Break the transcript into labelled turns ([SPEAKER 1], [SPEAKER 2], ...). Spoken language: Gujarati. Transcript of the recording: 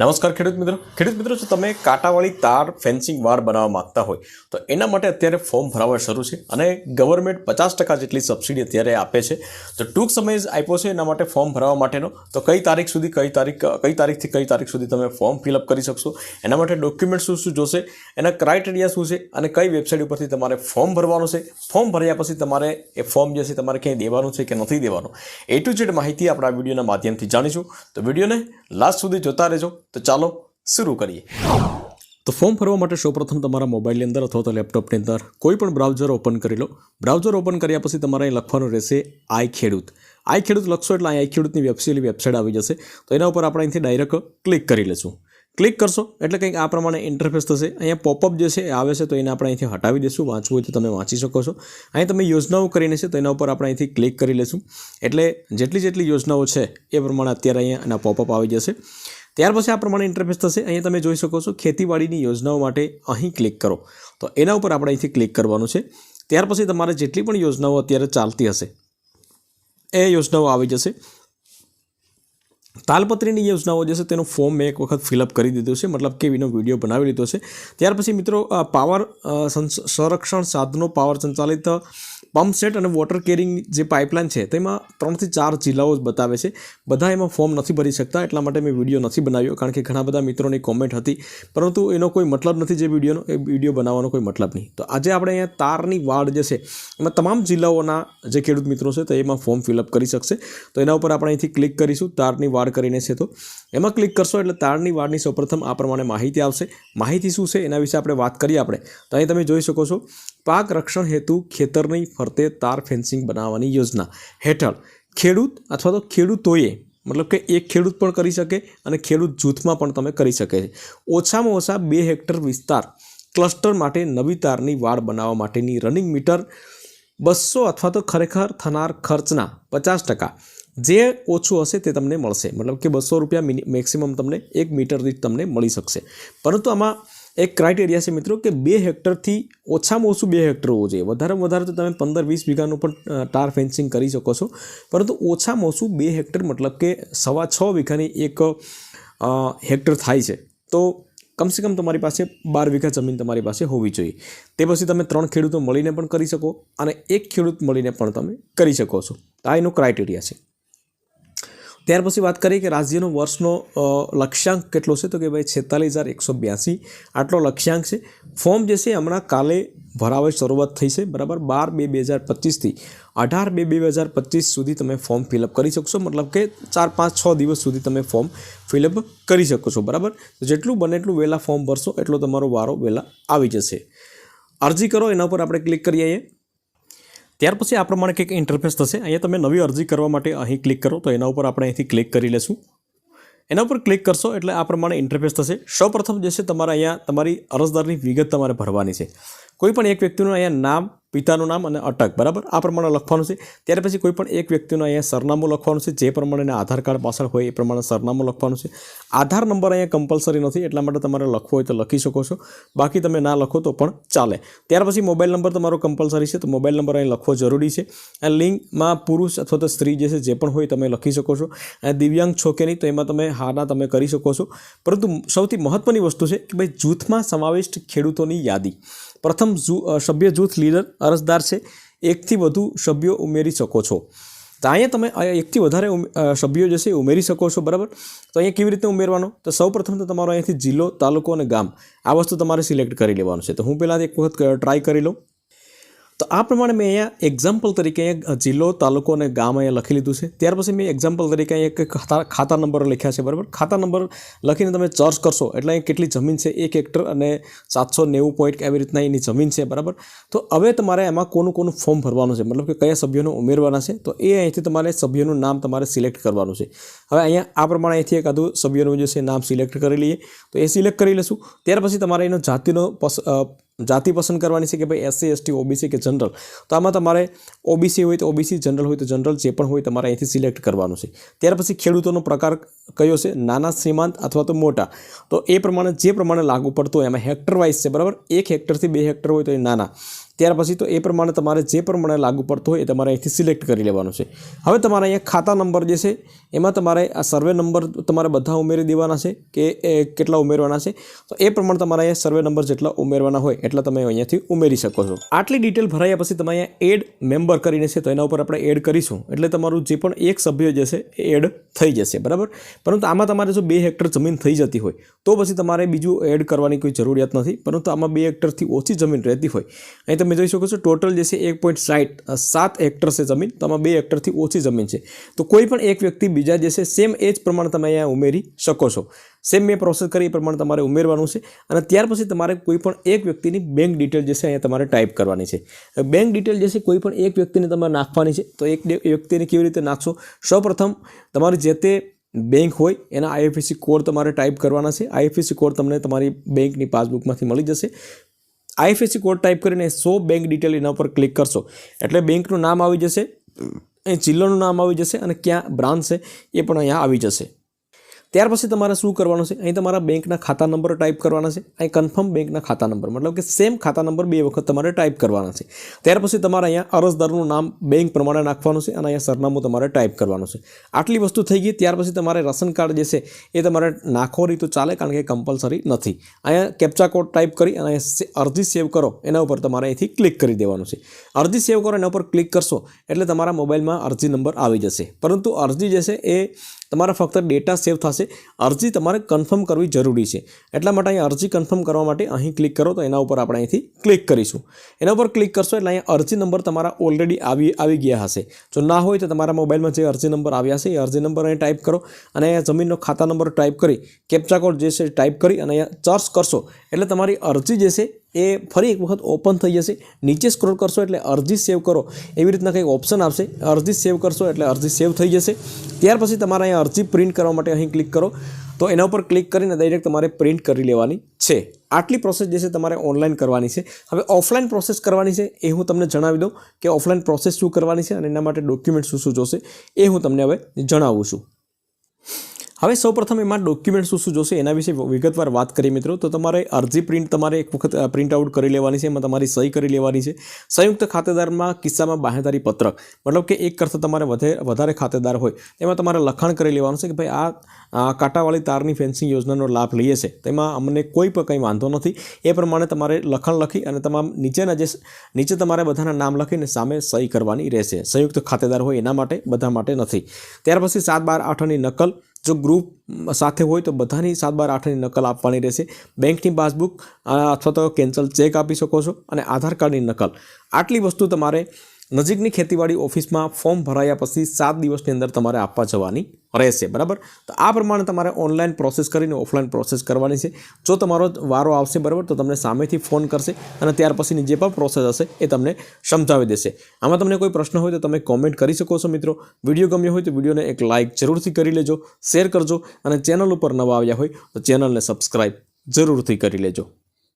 [SPEAKER 1] નમસ્કાર ખેડૂત મિત્રો. ખેડૂત મિત્રો, જો તમે કાંટાવાળી તાર ફેન્સિંગ વાડ બનાવવા માગતા હોય, તો એના માટે અત્યારે ફોર્મ ભરાવા શરૂ છે અને ગવર્મેન્ટ પચાસ ટકા જેટલી સબસિડી અત્યારે આપે છે. તો ટૂંક સમય આપ્યો છે એના માટે ફોર્મ ભરાવા માટેનો. તો કઈ તારીખ સુધી, કઈ તારીખ, કઈ તારીખથી કઈ તારીખ સુધી તમે ફોર્મ ફિલઅપ કરી શકશો? એના માટે ડોક્યુમેન્ટ શું શું જોશે? એના ક્રાઇટેરિયા શું છે? અને કઈ વેબસાઇટ ઉપરથી તમારે ફોર્મ ભરવાનું છે? ફોર્મ ભર્યા પછી તમારે એ ફોર્મ જે છે તમારે ક્યાંય દેવાનું છે કે નથી દેવાનું? એ ટુ જેડ માહિતી આપણે વિડીયોના માધ્યમથી જાણીશું. તો વિડીયોને લાસ્ટ સુધી જોતા રહેજો. તો ચાલો શરૂ કરીએ. તો ફોર્મ ભરવા માટે સૌપ્રથમ તમારા મોબાઈલની અંદર અથવા તો લેપટોપની અંદર કોઈ પણ બ્રાઉઝર ઓપન કરી લો. બ્રાઉઝર ઓપન કર્યા પછી તમારે અહીં લખવાનું રહેશે આઈ ખેડૂત. આઈ ખેડૂત લખશો એટલે અહીં આઈ ખેડૂતની વેબસાઇટ વેબસાઇટ આવી જશે. તો એના ઉપર આપણે અહીંથી ડાયરેક્ટ ક્લિક કરી લઈશું ક્લિક કરશો એટલે કંઈક આ પ્રમાણે ઇન્ટરફેસ થશે. અહીંયા પોપઅપ જે છે એ આવે છે તો એને આપણે અહીંથી હટાવી દઈશું. વાંચવું હોય તો તમે વાંચી શકો છો. અહીં તમે યોજનાઓ કરીને છે તો એના ઉપર આપણે અહીંથી ક્લિક કરી લઈશું એટલે જેટલી જેટલી યોજનાઓ છે એ પ્રમાણે અત્યારે અહીંયા એના પોપઅપ આવી જશે. ત્યાર પછી આ પ્રમાણે ઇન્ટરફેસ થશે. અહીંયા તમે જોઈ શકો છો, ખેતીવાડીની યોજનાઓ માટે અહીં ક્લિક કરો. તો એના ઉપર આપણે અહીંથી ક્લિક કરવાનું છે. ત્યાર પછી તમારે જેટલી પણ યોજનાઓ અત્યારે ચાલતી હશે, એ યોજનાઓ આવી જશે. તાલપત્રીની યોજનાઓ જે છે તેનું ફોર્મ મેં એક વખત ફિલઅપ કરી દીધું છે. મતલબ કે એનો વીડિયો બનાવી લીધો છે. ત્યાર પછી મિત્રો પાવર સંરક્ષણ સાધનો પાવર સંચાલિત પંપ સેટ અને વોટર કેરિંગ જે પાઇપલાઇન છે, તેમાં ત્રણથી ચાર જિલ્લાઓ જ બતાવે છે. બધા એમાં ફોર્મ નથી ભરી શકતા, એટલા માટે મેં વીડિયો નથી બનાવ્યો, કારણ કે ઘણા બધા મિત્રોની કોમેન્ટ હતી. પરંતુ એનો કોઈ મતલબ નથી જે વિડીયોનો એ વીડિયો બનાવવાનો કોઈ મતલબ નહીં. તો આજે આપણે અહીંયા તારની વાડ જે છે, એમાં તમામ જિલ્લાઓના જે ખેડૂત મિત્રો છે, તો એમાં ફોર્મ ફિલઅપ કરી શકશે. તો એના ઉપર આપણે અહીંથી ક્લિક કરીશું, તારની વાડ કરીને છે તો. એમાં ક્લિક કરશો એટલે તારની વાડની સૌપ્રથમ આ પ્રમાણે માહિતી આવશે. માહિતી શું છે, એના વિશે આપણે વાત કરીએ આપણે. તો અહીં તમે જોઈ શકો છો પાક રક્ષણ હેતુ ખેતરની ફરતે તાર ફેન્સિંગ બનાવવાની યોજના. હેઠળ, ખેડૂત અથવા તો ખેડૂતોએ, મતલબ કે એક ખેડૂત પણ કરી શકે અને ખેડૂત જૂથમાં પણ તમે કરી શકે છે. ઓછામાં ઓછા બે હેક્ટર વિસ્તાર ક્લસ્ટર માટે નવી તારની વાડ બનાવવા માટેની રનિંગ મીટર બસો અથવા તો ખરેખર થનાર ખર્ચના પચાસ ટકા. જે ઓછું હશે તે તમને મળશે. મતલબ કે બસો રૂપિયા મિનિ મેક્સિમમ તમને એક મીટર દીઠ તમને મળી શકશે. પરંતુ આમાં એક ક્રાઇટેરિયા છે મિત્રો કે બે હેક્ટરથી ઓછામાં ઓછું બે હેક્ટર હોવું જોઈએ. વધારેમાં વધારે તો તમે પંદર, વીસ વીઘાનું પણ ટાર ફેન્સિંગ કરી શકો છો. પરંતુ ઓછામાં ઓછું બે હેક્ટર મતલબ કે સવા છ વીઘાની એક હેક્ટર થાય છે. તો કમસે કમ તમારી પાસે બાર વીઘા જમીન તમારી પાસે હોવી જોઈએ. તે પછી તમે ત્રણ ખેડૂતો મળીને પણ કરી શકો અને એક ખેડૂત મળીને પણ તમે કરી શકો છો. આ એનો ક્રાઇટેરિયા છે. ત્યાર પછી વાત કરીએ કે રાજ્યનો વર્ષનો લક્ષ્યાંક કેટલો છે? તો કે ભાઈ છેતાલીસ હજાર એકસો બ્યાસી. આટલો લક્ષ્યાંક છે. ફોર્મ જે છે હમણાં કાલે ભરાવે શરૂઆત થઈ છે. બરાબર? બાર બે બે હજાર પચીસથી અઢાર બે બે હજાર પચીસ સુધી તમે ફોર્મ ફિલઅપ કરી શકશો. મતલબ કે ચાર પાંચ છ દિવસ સુધી તમે ફોર્મ ફિલઅપ કરી શકો છો. બરાબર? જેટલું બને એટલું વહેલા ફોર્મ ભરશો, એટલો તમારો વારો વહેલા આવી જશે. અરજી કરો. એના ઉપર આપણે ક્લિક કરીએ. ત્યાર પછી આ પ્રમાણે કંઈક ઇન્ટરફેસ થશે. અહીંયા તમે નવી અરજી કરવા માટે અહીં ક્લિક કરો. તો એના ઉપર આપણે અહીંથી ક્લિક કરી લેશું. એના ઉપર ક્લિક કરશો એટલે આ પ્રમાણે ઇન્ટરફેસ થશે. સૌપ્રથમ જે છે, તમારે અહીંયા તમારી અરજદારની વિગત તમારે ભરવાની છે. કોઈ પણ એક વ્યક્તિનું અહીંયા નામ, પિતાનું નામ અને અટક, બરાબર? આ પ્રમાણે લખવાનું છે. ત્યાર પછી કોઈ પણ એક વ્યક્તિનું અહીંયા સરનામું લખવાનું છે. જે પ્રમાણે આધાર કાર્ડ પાછળ હોય એ પ્રમાણે સરનામું લખવાનું છે. આધાર નંબર અહીંયા કમ્પલસરી નથી, એટલા માટે તમારે લખવો હોય તો લખી શકો છો. બાકી તમે ના લખો તો પણ ચાલે. ત્યાર પછી મોબાઈલ નંબર તમારો કમ્પલસરી છે, તો મોબાઈલ નંબર અહીં લખવો જરૂરી છે. અને લિંકમાં પુરુષ અથવા તો સ્ત્રી જે છે, જે પણ હોય તમે લખી શકો છો. અને દિવ્યાંગ છો કે નહીં તો એમાં તમે હાના તમે કરી શકો છો. પરંતુ સૌથી મહત્ત્વની વસ્તુ છે કે ભાઈ જૂથમાં સમાવિષ્ટ ખેડૂતોની યાદી. પ્રથમ સભ્ય જૂથ લીડર અરજદાર છે. એકથી વધુ સભ્યો ઉમેરી શકો છો. તો અહીંયા તમે એકથી વધારે સભ્યો જે છે ઉમેરી શકો છો, બરાબર? તો અહીંયા કેવી રીતે ઉમેરવાનો? તો સૌપ્રથમ તો તમારો અહીંયાથી જિલ્લો, તાલુકો અને ગામ, આ વસ્તુ તમારે સિલેક્ટ કરી લેવાનું છે. તો હું પહેલાં એક વખત ટ્રાય કરી લઉં. તો આ પ્રમાણે મેં અહીંયા એક્ઝામ્પલ તરીકે જિલ્લો, તાલુકો અને ગામ અહીંયા લખી લીધું છે. ત્યાર પછી મેં એક્ઝામ્પલ તરીકે અહીંયા ખાતા ખાતા નંબર લખ્યા છે, બરાબર? ખાતા નંબર લખીને તમે ચર્ચ કરશો, એટલે અહીં કેટલી જમીન છે, એક હેક્ટર અને સાતસો નેવું પોઈન્ટ એવી રીતના એની જમીન છે, બરાબર? તો હવે તમારે એમાં કોનું કોનું ફોર્મ ભરવાનું છે, મતલબ કે કયા સભ્યોને ઉમેરવાના છે, તો એ અહીંથી તમારે સભ્યોનું નામ તમારે સિલેક્ટ કરવાનું છે. હવે અહીંયા આ પ્રમાણે અહીંથી એકાદું સભ્યોનું જે છે નામ સિલેક્ટ કરી લઈએ, તો એ સિલેક્ટ કરી લઈશું ત્યાર પછી તમારે એનો જાતિનો જાતિ પસંદ કરવાની છે કે ભાઈ એસસી એસટી ઓબીસી કે જનરલ તો આમાં તમારે ઓબીસી હોય તો ઓબીસી જનરલ હોય તો જનરલ જે પણ હોય તમારે અહીંથી સિલેક્ટ કરવાનું છે. ત્યાર પછી ખેડૂતોનો પ્રકાર કયો છે? નાના સીમાંત અથવા તો મોટા? તો એ પ્રમાણે, જે પ્રમાણે લાગુ પડતો હોય એમાં હેક્ટર વાઇઝ છે, બરાબર? એક હેક્ટરથી બે હેક્ટર હોય તો એ નાના. ત્યાર પછી તો એ પ્રમાણે તમારે જે પ્રમાણે લાગુ પડતું હોય એ તમારે અહીંથી સિલેક્ટ કરી લેવાનું છે. હવે તમારે અહીંયા ખાતા નંબર જે છે, એમાં તમારે આ સર્વે નંબર તમારે બધા ઉમેરી દેવાના છે કે કેટલા ઉમેરવાના છે. તો એ પ્રમાણે તમારે અહીંયા સર્વે નંબર જેટલા ઉમેરવાના હોય એટલા તમે અહીંયાથી ઉમેરી શકો છો. આટલી ડિટેલ ભરાયા પછી તમે અહીંયા એડ મેમ્બર કરીને છે તો એના ઉપર આપણે એડ કરીશું. એટલે તમારું જે પણ એક સભ્ય જે છે એ એડ થઈ જશે, બરાબર? પરંતુ આમાં તમારે જો બે હેક્ટર જમીન થઈ જતી હોય, તો પછી તમારે બીજું એડ કરવાની કોઈ જરૂરિયાત નથી. પરંતુ આમાં બે હેક્ટરથી ઓછી જમીન રહેતી હોય. અહીં તમે જોઈ શકો છો? ટોટલ જે છે એક પોઈન્ટ સાઠ સાત હેક્ટર છે જમીન. તો આમાં બે હેક્ટરથી ઓછી જમીન છે. તો કોઈ પણ એક વ્યક્તિ બીજા જે છે સેમ એજ પ્રમાણે તમે અહીંયા ઉમેરી શકો છો. સેમ મેં પ્રોસેસ કરી, એ પ્રમાણે તમારે ઉમેરવાનું છે. અને ત્યાર પછી તમારે કોઈ પણ એક વ્યક્તિની બેંક ડિટેલ જે છે, અહીંયા તમારે ટાઈપ કરવાની છે. બેંક ડિટેલ જે છે, કોઈ પણ એક વ્યક્તિને તમારે નાખવાની છે, તો એક વ્યક્તિને કેવી રીતે નાખશો? સૌપ્રથમ, તમારી જે તે બેંક હોય, એના આઈએફએસસી કોડ તમારે ટાઈપ કરવાના છે. આઈએફએસસી કોડ તમને તમારી બેંકની પાસબુકમાંથી મળી જશે. આઈએફએસસી કોડ ટાઈપ કરીને સો બેંક ડિટેલ એના ઉપર ક્લિક કરશો. એટલે બેંકનું નામ આવી જશે અહીં જિલ્લાનું નામ આવી જશે અને ક્યાં બ્રાન્ચ છે એ પણ અહીંયા આવી જશે. ત્યાર પછી તમારે શું કરવાનું છે? અહીં તમારા બેંકના ખાતા નંબર ટાઈપ કરવાના છે. અહીં કન્ફર્મ બેંકના ખાતા નંબર. મતલબ કે સેમ ખાતા નંબર બે વખત તમારે ટાઈપ કરવાના છે. ત્યાર પછી તમારે અહીંયા અરજદારનું નામ બેંક પ્રમાણે નાખવાનું છે અને અહીંયા સરનામું તમારે ટાઈપ કરવાનું છે. આટલી વસ્તુ થઈ ગઈ. ત્યાર પછી તમારે રાશન કાર્ડ જે છે એ તમારે નાખો તો ચાલે કારણ કે કમ્પલસરી નથી. અહીંયા કેપ્ચા કોડ ટાઈપ કરી અને અરજી સેવ કરો. એના ઉપર તમારે અહીંથી ક્લિક કરી દેવાનું છે. અરજી સેવ કરો એના ઉપર ક્લિક કરશો એટલે તમારા મોબાઈલમાં અરજી નંબર આવી જશે. પરંતુ અરજી જે છે એ તમારા ફક્ત ડેટા સેવ થશે. અરજી તમારે કન્ફર્મ કરવી જરૂરી છે. એટલા માટે અહીં અરજી કન્ફર્મ કરવા માટે અહીં ક્લિક કરો તો એના ઉપર આપણે અહીંથી ક્લિક કરીશું. એના ઉપર ક્લિક કરશો એટલે અહીંયા અરજી નંબર તમારા ઓલરેડી આવી આવી ગયા હશે. જો ના હોય તો તમારા મોબાઈલમાં જે અરજી નંબર આવ્યા છે, એ અરજી નંબર અહીં ટાઈપ કરો અને અહીંયા જમીનનો ખાતા નંબર ટાઈપ કરી કેપ્ચા કોડ જે છે ટાઈપ કરી અને અહીંયા સર્ચ કરશો. એટલે તમારી અરજી જે છે એ ફરી એક વખત ઓપન થઈ જશે. નીચે સ્ક્રોલ કરશો એટલે અરજી સેવ કરો. એવી રીતના કંઈક ઓપ્શન આવશે અરજી સેવ કરશો એટલે અરજી સેવ થઈ જશે. ત્યાર પછી તમારે અહીંયા અરજી પ્રિન્ટ કરવા માટે અહીં ક્લિક કરો. તો એના ઉપર ક્લિક કરીને ડાયરેક્ટ તમારે પ્રિન્ટ કરી લેવાની છે. આટલી પ્રોસેસ જે છે તમારે ઓનલાઈન કરવાની છે. હવે ઓફલાઈન પ્રોસેસ કરવાની છે એ હું તમને જણાવી દઉં કે ઓફલાઈન પ્રોસેસ શું કરવાની છે અને એના માટે ડોક્યુમેન્ટ શું શું જોશે એ હું તમને હવે જણાવું છું. હવે સૌપ્રથમ એમાં ડોક્યુમેન્ટ શું શું જોશે એના વિશે વિગતવાર વાત કરીએ મિત્રો. તો તમારે અરજી પ્રિન્ટ તમારે એક વખત પ્રિન્ટ આઉટ કરી લેવાની છે, એમાં તમારી સહી કરી લેવાની છે. સંયુક્ત ખાતેદારમાં કિસ્સામાં બાહેદારી પત્રક. મતલબ કે એક કરતાં તમારે વધે, વધારે ખાતેદાર હોય. એમાં તમારે લખાણ કરી લેવાનું છે કે ભાઈ આ કાંટાવાળી તારની ફેન્સિંગ યોજનાનો લાભ લઈએ છે. તેમાં અમને કોઈ પણ કંઈ વાંધો નથી. એ પ્રમાણે તમારે લખાણ લખી અને તમામ નીચેના જે નીચે તમારે બધાના નામ લખીને સામે સહી કરવાની રહેશે. સંયુક્ત ખાતેદાર હોય એના માટે, બધા માટે નથી. ત્યાર પછી સાત બાર આઠની નકલ. જો ગ્રુપ સાથે હોય તો બધાની સાત બાર આઠની નકલ આપવાની રહેશે. બેંકની પાસબુક અથવા તો કેન્સલ ચેક આપી શકો છો અને આધાર કાર્ડની નકલ. આટલી વસ્તુ તમારે નજીકની ખેતીવાડી ઓફિસમાં ફોર્મ ભરાયા પછી સાત દિવસની અંદર તમારે આપવા જવાની રહેશે, બરાબર? તો આ પ્રમાણે તમારે ઓનલાઈન પ્રોસેસ કરીને ઓફલાઈન પ્રોસેસ કરવાની છે. જો તમારો વારો આવશે, બરાબર, તો તમને સામેથી ફોન કરશે અને ત્યાર પછીની જે પણ પ્રોસેસ હશે એ તમને સમજાવી દેશે. આમાં તમને કોઈ પ્રશ્ન હોય તો તમે કોમેન્ટ કરી શકો છો મિત્રો. વીડિયો ગમ્યો હોય તો વિડીયોને એક લાઇક જરૂરથી કરી લેજો, શેર કરજો અને ચેનલ ઉપર નવા આવ્યા હોય તો ચેનલને સબસ્ક્રાઈબ જરૂરથી કરી લેજો.